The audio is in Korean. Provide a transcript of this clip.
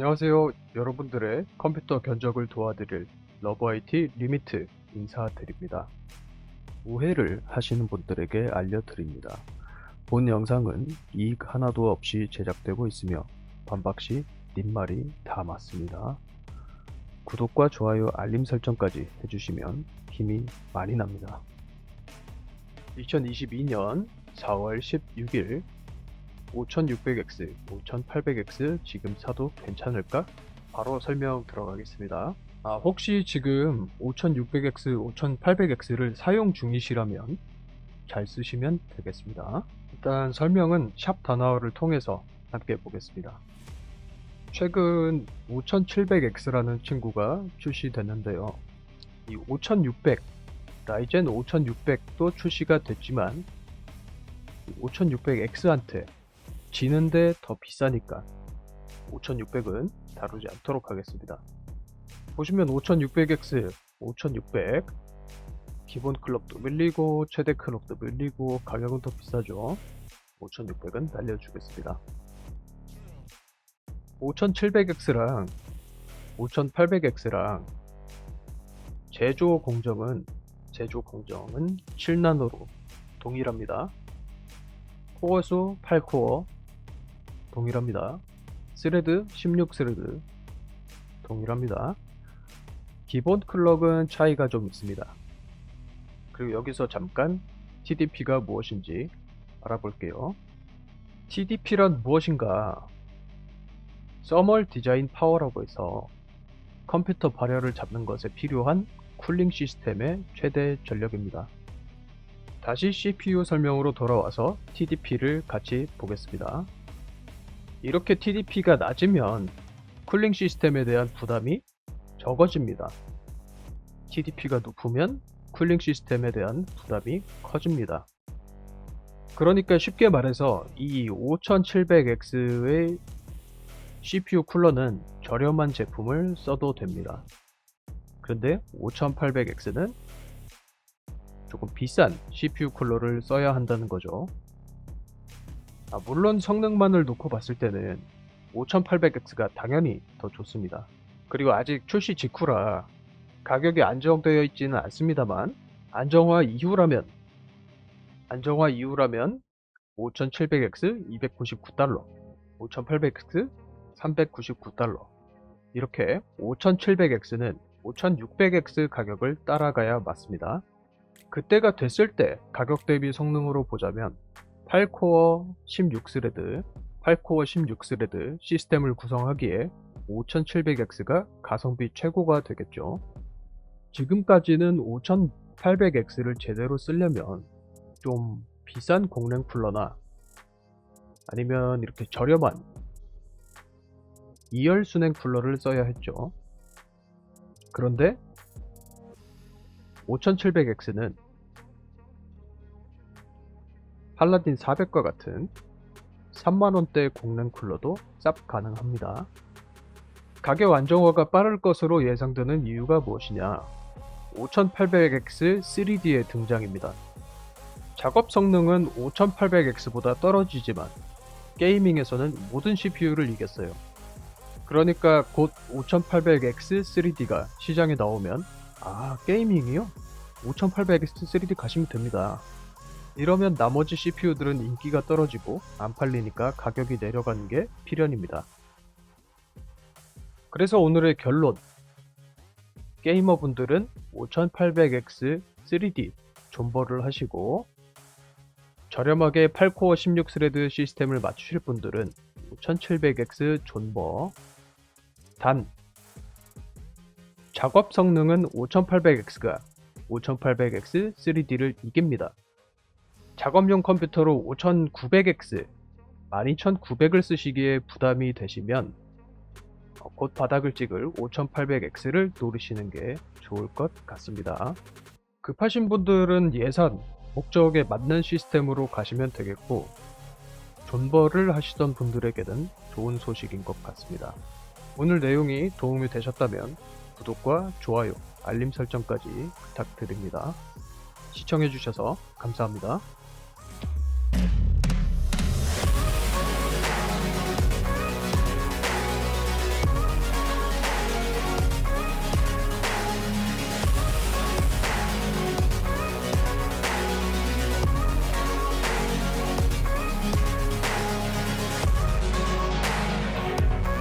안녕하세요. 여러분들의 컴퓨터 견적을 도와드릴 러브IT 리미트 인사드립니다. 오해를 하시는 분들에게 알려드립니다. 본 영상은 이익 하나도 없이 제작되고 있으며 반박 시 님 말이 다 맞습니다. 구독과 좋아요, 알림 설정까지 해주시면 힘이 많이 납니다. 2022년 4월 16일 5600X, 5800X 지금 사도 괜찮을까? 바로 설명 들어가겠습니다. 아, 혹시 지금 5600X, 5800X를 사용 중이시라면 잘 쓰시면 되겠습니다. 일단 설명은 샵 단어를 통해서 함께 보겠습니다. 최근 5700X라는 친구가 출시됐는데요. 이 5600, 라이젠 5600도 출시가 됐지만 5600X한테 지는데 더 비싸니까 5600은 다루지 않도록 하겠습니다. 보시면 5600X, 5600 기본 클럭도 밀리고 최대 클럭도 밀리고 가격은 더 비싸죠. 5600은 날려주겠습니다. 5700X랑 5800X랑 제조 공정은 제조 공정은 7나노로 동일합니다. 코어 수 8코어 동일합니다. 스레드 16스레드 동일합니다. 기본 클럭은 차이가 좀 있습니다. 그리고 여기서 잠깐 TDP가 무엇인지 알아볼게요. TDP란 무엇인가? 서멀 디자인 파워라고 해서 컴퓨터 발열을 잡는 것에 필요한 쿨링 시스템의 최대 전력입니다. 다시 CPU 설명으로 돌아와서 TDP를 같이 보겠습니다. 이렇게 TDP가 낮으면 쿨링 시스템에 대한 부담이 적어집니다. TDP가 높으면 쿨링 시스템에 대한 부담이 커집니다. 그러니까 쉽게 말해서 이 5700X의 CPU 쿨러는 저렴한 제품을 써도 됩니다. 그런데 5800X는 조금 비싼 CPU 쿨러를 써야 한다는 거죠. 아, 물론 성능만을 놓고 봤을 때는 5800X가 당연히 더 좋습니다. 그리고 아직 출시 직후라 가격이 안정되어 있지는 않습니다만 안정화 이후라면 안정화 이후라면 5700X 299달러 5800X 399달러 이렇게 5700X는 5600X 가격을 따라가야 맞습니다. 그때가 됐을 때 가격 대비 성능으로 보자면 8코어 16스레드, 8코어 16스레드 시스템을 구성하기에 5700X가 가성비 최고가 되겠죠. 지금까지는 5800X를 제대로 쓰려면 좀 비싼 공랭 쿨러나 아니면 이렇게 저렴한 2열 순행 쿨러를 써야 했죠. 그런데 5700X는 팔라딘 400과 같은 3만원대 공랭 쿨러도 쌉 가능합니다. 가격 안정화가 빠를 것으로 예상되는 이유가 무엇이냐? 5800X 3D의 등장입니다. 작업 성능은 5800X보다 떨어지지만 게이밍에서는 모든 CPU를 이겼어요. 그러니까 곧 5800X 3D가 시장에 나오면 아 게이밍이요? 5800X 3D 가시면 됩니다. 이러면 나머지 CPU들은 인기가 떨어지고 안 팔리니까 가격이 내려가는 게 필연입니다. 그래서 오늘의 결론 게이머분들은 5800X 3D 존버를 하시고 저렴하게 8코어 16스레드 시스템을 맞추실 분들은 5700X 존버 단 작업 성능은 5800X가 5800X 3D를 이깁니다. 작업용 컴퓨터로 5900X 12900을 쓰시기에 부담이 되시면 어, 곧 바닥을 찍을 5800X를 노리시는 게 좋을 것 같습니다. 급하신 분들은 예산, 목적에 맞는 시스템으로 가시면 되겠고 존버를 하시던 분들에게는 좋은 소식인 것 같습니다. 오늘 내용이 도움이 되셨다면 구독과 좋아요, 알림 설정까지 부탁드립니다. 시청해주셔서 감사합니다.